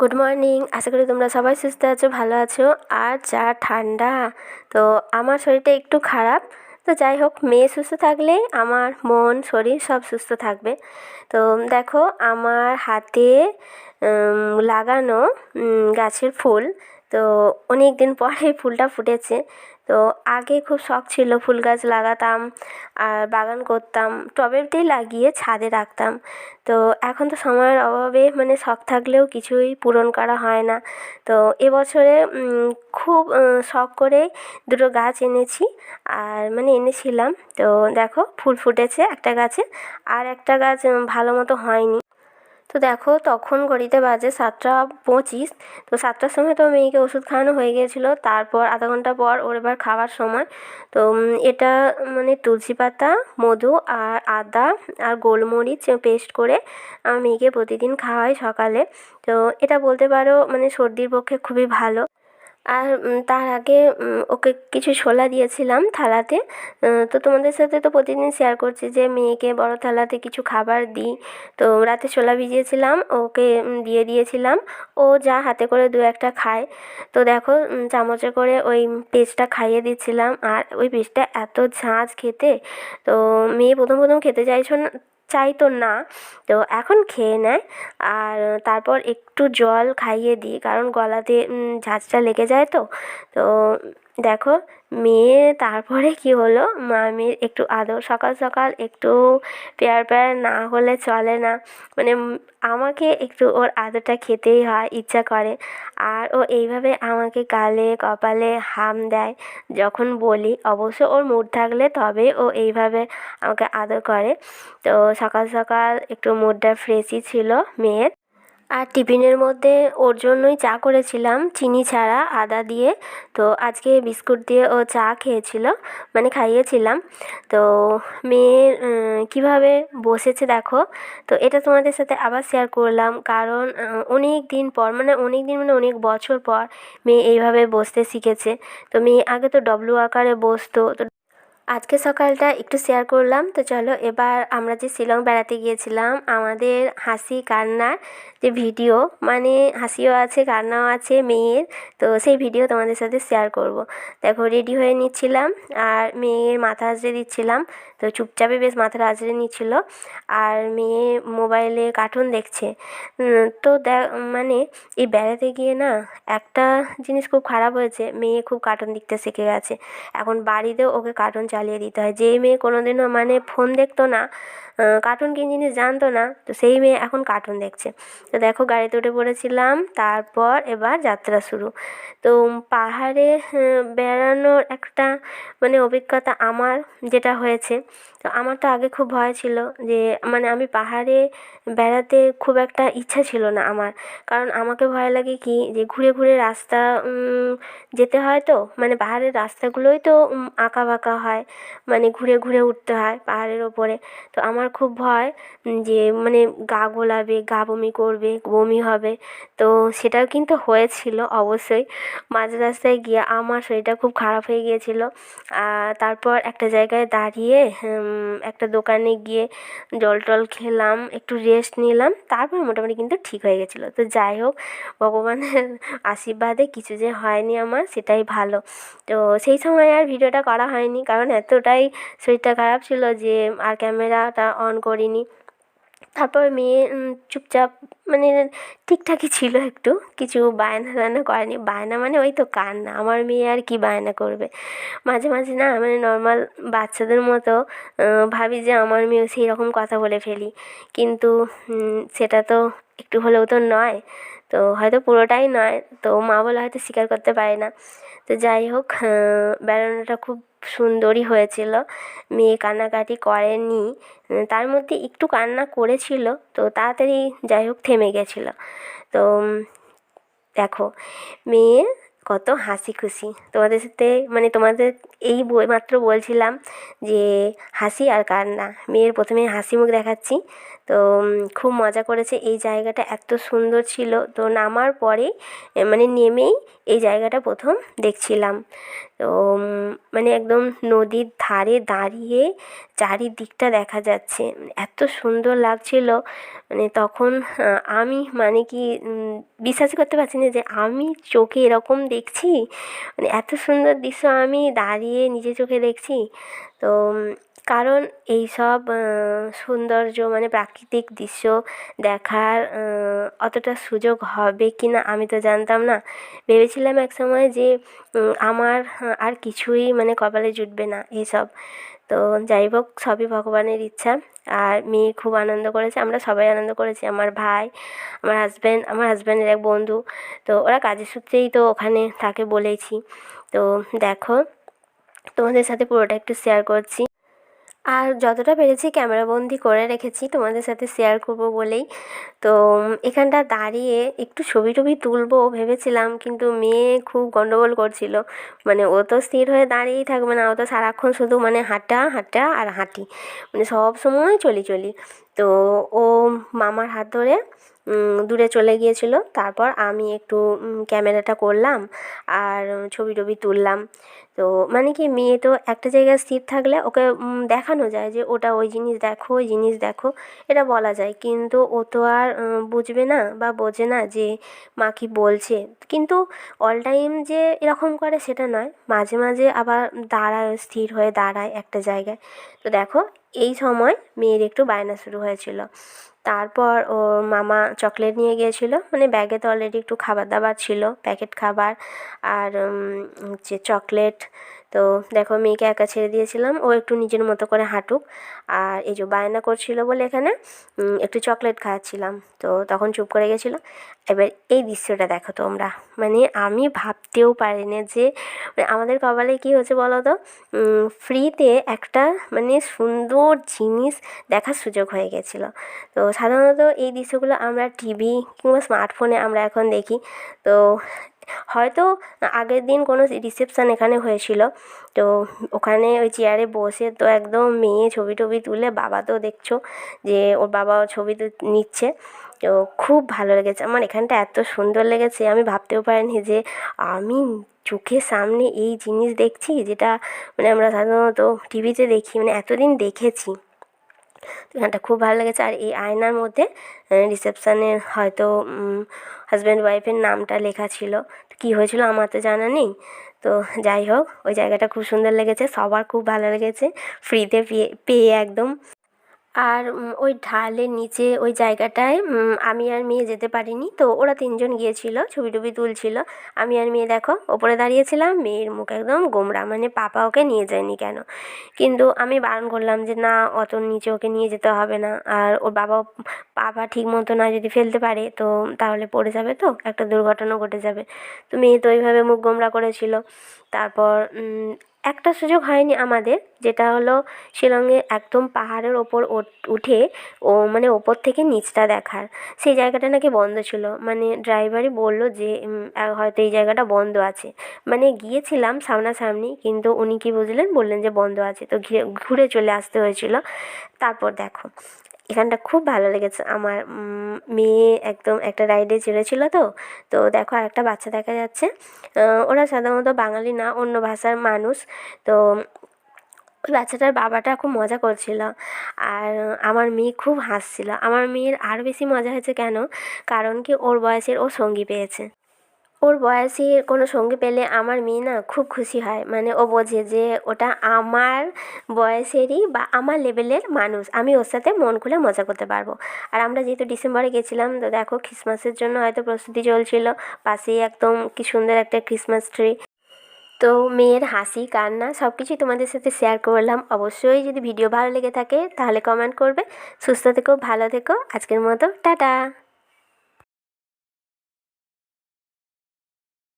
Good morning আশা করি তোমরা সবাই সুস্থ আছো, ভালো আছো। আর যা ঠান্ডা, তো আমার শরীরটা একটু খারাপ। তো যাই হোক, মেয়ে সুস্থ থাকলে আমার মন, শরীর সব সুস্থ থাকবে। তো দেখো, আমার হাতে লাগানো গাছের ফুল। তো অনেক দিন পরে ফুলটা ফুটেছে। তো আগে খুব শখ ছিল ফুল গাছ লাগাতাম, আর বাগান করতাম টবেতেই লাগিয়ে ছাদে রাখতাম। তো এখন তো সময়ের অভাবে মানে শখ থাকলেও কিছুই পূরণ করা হয় না। তো এবছরে খুব শখ করে দুটো গাছ এনেছি, আর মানে এনেছিলাম। তো দেখো ফুল ফুটেছে একটা গাছে, আর একটা গাছ ভালো মতো হয়নি। তো দেখো তখন ঘড়িতে বাজে সাতটা পঁচিশ। তো সাতটার সময় তো মেয়েকে ওষুধ খাওয়ানো হয়ে গিয়েছিল। তারপর আধা ঘণ্টা পর ওর এবার খাওয়ার সময়। তো এটা মানে তুলসী পাতা, মধু আর আদা আর গোলমরিচ পেস্ট করে আমার মেয়েকে প্রতিদিন খাওয়াই সকালে। তো এটা বলতে পারো মানে সর্দির পক্ষে খুবই ভালো। আর তার আগে ওকে কিছু ছোলা দিয়েছিলাম থালাতে। তো তোমাদের সাথে তো প্রতিদিন শেয়ার করছি যে, মেয়েকে বড় থালাতে কিছু খাবার দিই। তো রাতে ছোলা ভিজিয়েছিলাম, ওকে দিয়ে দিয়েছিলাম। ও যা হাতে করে দু একটা খায়। তো দেখো চামচে করে ওই পেস্টটা খাইয়ে দিচ্ছিলাম। আর ওই পেস্টটা এত ঝাঁঝ খেতে। তো মেয়ে প্রথম প্রথম খেতে চাইছো না চাইতো না। তো এখন খেয়ে নেয় আর তারপর একটু জল খাইয়ে দিই, কারণ গলাতে ঝাঁঝটা লেগে যায় তো। তো দেখো, মেয়ে, তারপরে কি হলো? মেয়ের একটু আদর, সকাল সকাল একটু পেয়ার পেয়ার না হলে চলে না। মানে আমাকে একটু ওর আদরটা খেতেই হয়, ইচ্ছা করে। আর ও এইভাবে আমাকে গালে, কপালে হাম দেয়, যখন বলি। অবশ্য ওর মুড থাকলে তবে ও এইভাবে আমাকে আদর করে। তো সকাল সকাল একটু মুডটা ফ্রেশই ছিল মেয়ের। আর টিফিনের মধ্যে ওর জন্যই চা করেছিলাম চিনি ছাড়া আদা দিয়ে। তো আজকে বিস্কুট দিয়ে ও চা খেয়েছিল মানে খাইয়েছিলাম। তো উম, কীভাবে বসেছে দেখো। তো এটা তোমাদের সাথে আবার শেয়ার করলাম কারণ অনেক দিন পর মানে অনেক দিন মানে অনেক বছর পর মেয়ে এইভাবে বসতে শিখেছে। তো মেয়ে আগে তো ডব্লু আকারে বসতো তো আজকে সকালটা একটু শেয়ার করলাম। তো চলো এবার আমরা যে শিলং বেড়াতে গিয়েছিলাম, আমাদের হাসি কান্নার যে ভিডিও মানে হাসিও আছে, কান্নাও আছে মেয়ের। তো সেই ভিডিও তোমাদের সাথে শেয়ার করব। দেখো রেডি হয়ে নিচ্ছিলাম আর মেয়ের মাথা আঁচড়ে দিচ্ছিলাম। তো চুপচাপে বেশ মাথাটা আঁচড়ে নিচ্ছিল আর মেয়ে মোবাইলে কার্টুন দেখছে। তো দেখ মানে এই বেড়াতে গিয়ে না একটা জিনিস খুব খারাপ হয়েছে। মেয়ে খুব কার্টুন দেখতে শিখে গেছে। এখন বাড়িতেও ওকে কার্টুন চালিয়ে দিতে হয়। যেই মেয়ে কোনোদিনও মানে ফোন দেখতো না কার্টুন কী জিনিস জানতো না? তো সেই মেয়ে এখন কার্টুন দেখছে। তো দেখো গাড়িতে উঠে পড়েছিলাম, তারপর এবার যাত্রা শুরু। তো পাহাড়ে বেড়ানোর একটা মানে অভিজ্ঞতা আমার যেটা হয়েছে, তো আমার তো আগে খুব ভয় ছিল যে মানে আমি পাহাড়ে বেড়াতে খুব একটা ইচ্ছা ছিল না আমার। কারণ আমাকে ভয় লাগে কি যে ঘুরে ঘুরে রাস্তা যেতে হয় তো মানে পাহাড়ের রাস্তাগুলোই তো আঁকা বাঁকা হয় মানে ঘুরে ঘুরে উঠতে হয় পাহাড়ের ওপরে। তো আমার খুব ভয় যে মানে গা গোলাবে, গা বমি করবে, বমি হবে। তো সেটাও কিন্তু হয়েছিল অবশ্যই। মাঝ রাস্তায় গিয়ে আমার শরীরটা খুব খারাপ হয়ে গিয়েছিল। তারপর একটা জায়গায় দাঁড়িয়ে একটা দোকানে গিয়ে জল টল খেলাম, একটু রেস্ট নিলাম। তারপর মোটামুটি কিন্তু ঠিক হয়ে গেছিল। তো যাই হোক, ভগবানের আশীর্বাদে কিছু যে হয়নি আমার, সেটাই ভালো। তো সেই সময় আর ভিডিওটা করা হয়নি। কারণ এতটাই শরীরটা খারাপ ছিল যে, আর ক্যামেরাটা অন করিনি। তারপর মেয়ে চুপচাপ মানে ঠিকঠাকই ছিল একটু, কিছু বায়না টায়না করেনি। বায়না মানে ওই তো কান্না, আমার মেয়ে আর কি বায়না করবে? মাঝে মাঝে না মানে নর্মাল বাচ্চাদের মতো ভাবি যে আমার মেয়েও সেই রকম কথা বলে ফেলি। কিন্তু সেটা তো একটু হলেও তো নয়, তো হয়তো পুরোটাই নয়, তো মা বলে হয়তো স্বীকার করতে পারে না। তো যাই হোক আহ, বেড়ানোটা খুব সুন্দরই হয়েছিল। মেয়ে কান্নাকাটি করেনি। তার মধ্যে একটু কান্না করেছিল তো তাড়াতাড়ি যাই হোক থেমে গেছিল। তো দেখো মেয়ে কত হাসি খুশি। তোমাদের সাথে মানে তোমাদের এই বই মাত্র বলছিলাম যে হাসি আর কান্না। মেয়ের প্রথমে হাসি মুখ দেখাচ্ছি। তো খুব মজা করেছে। এই জায়গাটা এত সুন্দর ছিল। তো নামার পরে মানে নেমেই এই জায়গাটা প্রথম দেখছিলাম। তো মানে একদম নদীর ধারে দাঁড়িয়ে চারিদিকটা দেখা যাচ্ছে। এত সুন্দর লাগছিল। মানে তখন আমি মানে কি বিশ্বাসই করতে পারছি না যে আমি চোখে এরকম দেখছি। মানে এত সুন্দর দৃশ্য আমি দাঁড়িয়ে নিজে চোখে দেখছি। তো কারণ এই সব সৌন্দর্য মানে প্রাকৃতিক দৃশ্য দেখার অতটা সুযোগ হবে কি না আমি তো জানতাম না। ভেবেছিলাম এক সময় যে আমার আর কিছুই মানে কপালে জুটবে না এসব তো যাই হোক, সবই ভগবানের ইচ্ছা। আর মেয়ে খুব আনন্দ করেছে, আমরা সবাই আনন্দ করেছি। আমার ভাই, আমার হাজব্যান্ড আমার হাজব্যান্ডের এক বন্ধু। তো ওরা কাজের সূত্রেই তো ওখানে থাকে বলেছি। তো দেখো, তোমাদের সাথে পুরোটা একটু শেয়ার করছি। আর যতটা পেরেছি ক্যামেরাবন্দি করে রেখেছি তোমাদের সাথে শেয়ার করব বলেই। তো এখানটা দাঁড়িয়ে একটু ছবি টবি তুলবো ভেবেছিলাম, কিন্তু মেয়ে খুব গণ্ডগোল করছিল। মানে ও তো স্থির হয়ে দাঁড়িয়েই থাকবে না, ও তো সারাক্ষণ শুধু মানে হাঁটা হাঁটা আর হাঁটি। মানে সব সময় চলি চলি। তো ও মামার হাত ধরে দূরে চলে গিয়েছিল। তারপর আমি একটু ক্যামেরাটা করলাম আর ছবি টবি তুললাম। তো মানে কি, মেয়ে তো একটা জায়গায় স্থির থাকলে ওকে দেখানো যায় যে ওটা ওই জিনিস দেখো, ওই জিনিস দেখো, এটা বলা যায়। কিন্তু ও তো আর বুঝবে না বা বোঝে না যে মা কি বলছে। কিন্তু অল টাইম যে এরকম করে সেটা নয়। মাঝে মাঝে আবার দাঁড়ায়, স্থির হয়ে দাঁড়ায় একটা জায়গায়। তো দেখো এই সময় মেয়ের একটু বায়না শুরু হয়েছিল। তারপর ওর মামা চকলেট নিয়ে গিয়েছিল। মানে ব্যাগে তো অলরেডি একটু খাবার দাবার ছিল প্যাকেট খাবার আর হচ্ছে চকলেট তো দেখো মেয়েকে একা ছেড়ে দিয়েছিলাম, ও একটু নিজের মতো করে হাঁটুক। আর এই যে বায়না করছিল বলে এখানে একটু চকলেট খাওয়াচ্ছিলাম তো তখন চুপ করে গেছিল। এবার এই দৃশ্যটা দেখো তোমরা। মানে আমি ভাবতেও পারিনি যে মানে আমাদের কপালে কী হচ্ছে বলো তো? ফ্রিতে একটা মানে সুন্দর জিনিস দেখার সুযোগ হয়ে গেছিল। তো সাধারণত এই দৃশ্যগুলো আমরা টিভি কিংবা স্মার্টফোনে আমরা এখন দেখি। তো হয়তো আগের দিন কোনো রিসেপশান এখানে হয়েছিল। তো ওখানে ওই চেয়ারে বসে তো একদম মেয়ে ছবি টবি তুলে বাবা তো দেখছ যে ওর বাবা ছবি তো, নিচ্ছে। তো খুব ভালো লেগেছে। আমার এখানটা এত সুন্দর লেগেছে, আমি ভাবতেও পারিনি যে আমি চোখের সামনে এই জিনিস দেখছি যেটা মানে আমরা সাধারণত টিভিতে দেখি মানে এতদিন দেখেছি। এখানটা খুব ভালো লেগেছে। আর এই আয়নার মধ্যে রিসেপশানের হয়তো হাজব্যান্ড ওয়াইফের নামটা লেখা ছিল। কী হয়েছিল আমার তো জানা নেই। তো যাই হোক, ওই জায়গাটা খুব সুন্দর লেগেছে। সবার খুব ভালো লেগেছে। ফ্রিতে পেয়ে পেয়ে একদম। আর ওই ঢালের নিচে ওই জায়গাটায় আমি আর মেয়ে যেতে পারিনি। তো ওরা তিনজন গিয়েছিল, ছবি টবি তুলছিল। আমি আর মেয়ে দেখো, ওপরে দাঁড়িয়েছিলাম, মেয়ের মুখ একদম গোমরা মানে পাপা ওকে নিয়ে যায়নি কেন? কিন্তু আমি বারণ করলাম যে, না অত নিচে ওকে নিয়ে যেতে হবে না। আর ওর বাবা পাপা ঠিক মতো না, যদি ফেলতে পারে, তো তাহলে পড়ে যাবে তো, একটা দুর্ঘটনা ঘটে যাবে। তো মেয়ে তো ওইভাবে মুখ গোমরা করেছিল। তারপর একটা সুযোগ হয়নি আমাদের, যেটা হলো শিলংয়ে একদম পাহাড়ের ওপর উঠে ও মানে ওপর থেকে নিচটা দেখার। সেই জায়গাটা নাকি বন্ধ ছিল। মানে ড্রাইভারই বলল যে হয়তো এই জায়গাটা বন্ধ আছে। মানে গিয়েছিলাম সামনাসামনি, কিন্তু উনি কী বুঝলেন? বললেন যে বন্ধ আছে। তো ঘুরে চলে আসতে হয়েছিল। তারপর দেখো এখানটা খুব ভালো লেগেছে। আমার মেয়ে একদম একটা রাইডে চেড়েছিল তো। তো দেখো আর একটা বাচ্চা দেখা যাচ্ছে। ওরা সাধারণত বাঙালি না, অন্য ভাষার মানুষ। তো ওই বাচ্চাটার বাবাটা খুব মজা করছিল। আর আমার মেয়ে খুব হাসছিল। আমার মেয়ের আরও বেশি মজা হয়েছে কেন? কারণ কি ওর বয়সের ও সঙ্গী পেয়েছে। ওর বয়সী কোনো সঙ্গী পেলে আমার মেয়ে না খুব খুশি হয়। মানে ও বোঝে যে ওটা আমার বয়সেরই বা আমার লেভেলের মানুষ। আমি ওর সাথে মন খুলে মজা করতে পারব। আর আমরা যেহেতু ডিসেম্বরে গেছিলাম, তো দেখো খ্রিসমাসের জন্য হয়তো প্রস্তুতি চলছিল। পাশেই একদম কি সুন্দর একটা ক্রিসমাস ট্রি তো মেয়ের হাসি, কান্না সব কিছুই তোমাদের সাথে শেয়ার করলাম। অবশ্যই যদি ভিডিও ভালো লেগে থাকে তাহলে কমেন্ট করবে। সুস্থ থেকো, ভালো থেকো। আজকের মতো, টাটা!